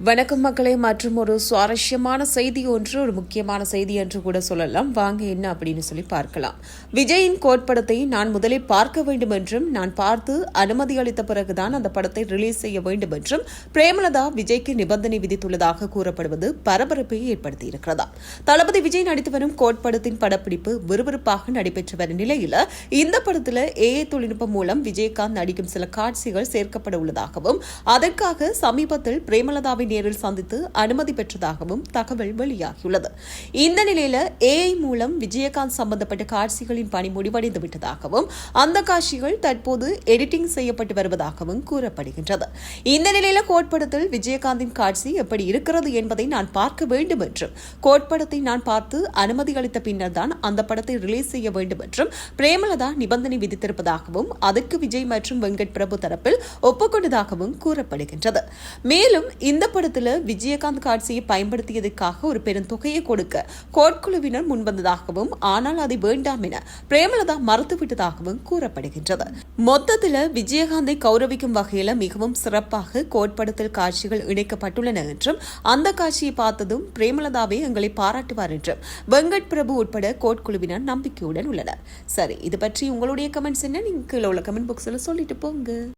வணக்கம் மக்களே மற்றும் ஒரு சுவாரஸ்யமான செய்தி ஒன்று ஒரு முக்கியமான செய்தி என்று கூட சொல்லலாம். வாங்க என்ன அப்படின்னு சொல்லி பார்க்கலாம். விஜயின் கோட்படத்தை நான் முதலே பார்க்க வேண்டும் என்றும் நான் பார்த்து அனுமதி அளித்த பிறகுதான் அந்த படத்தை ரிலீஸ் செய்ய வேண்டும் என்றும் பிரேமலதா விஜய்க்கு நிபந்தனை விதித்துள்ளதாக கூறப்படுவது பரபரப்பை ஏற்படுத்தியிருக்கிறதா? தளபதி விஜய் நடித்து வரும் கோட்படத்தின் படப்பிடிப்பு விறுவிறுப்பாக நடைபெற்று வரும் நிலையில் இந்த படத்தில் ஏஐ தொழில்நுட்பம் மூலம் விஜயகாந்த் நடிக்கும் சில காட்சிகள் சேர்க்கப்பட உள்ளதாகவும் அதற்காக சமீபத்தில் பிரேமலதாவை நேரில் சந்தித்து அனுமதி பெற்றதாகவும் தகவல் வெளியாகியுள்ளது. இந்த நிலையில ஏஐ மூலம் விஜயகாந்த் சம்பந்தப்பட்ட காட்சிகளின் பணி முடிவடைந்து விட்டதாகவும் அந்த காட்சிகள் தற்போது எடிட்டிங் செய்யப்பட்டு வருவதாகவும் கூறப்படுகின்றது. இந்த நிலையில கோட்படத்தில் விஜயகாந்தின் காட்சி எப்படி இருக்கிறது என்பதை நான் பார்க்க வேண்டும் என்றும் கோட்படத்தை நான் பார்த்து அனுமதி அளித்த பின்னர் தான் அந்த படத்தை ரிலீஸ் செய்ய வேண்டும் என்றும் பிரேமலதா நிபந்தனை விதித்திருப்பதாகவும் அதற்கு விஜய் மற்றும் வெங்கட் பிரபு தரப்பில் ஒப்புக்கொண்டதாகவும் கூறப்படுகின்றது. மேலும் இந்த படத்துல விஜயகாந்த் காட்சியை பயன்படுத்தியதற்காக ஒரு பெருந்தொகையை கொடுக்க கோட்குழுவினர் முன்வந்ததாகவும் ஆனால் அதை வேண்டாம் என பிரேமலதா மறுத்துவிட்டதாகவும் கூறப்படுகின்றது. மொத்தத்துல விஜயகாந்தை கௌரவிக்கும் வகையில மிகவும் சிறப்பாக கோட்படத்தில் காட்சிகள் இணைக்கப்பட்டுள்ளன என்றும் அந்த காட்சியை பார்த்ததும் பிரேமலதாவே எங்களை பாராட்டுவார் என்றும் வெங்கட் பிரபு உட்பட கோட்குழுவினர் நம்பிக்கையுடன் உள்ளனர். சரி இது பற்றி உங்களுடைய கமெண்ட்ஸ் என்ன? நீங்க கீழே உள்ள கமெண்ட் பாக்ஸ்ல சொல்லிட்டு போங்க.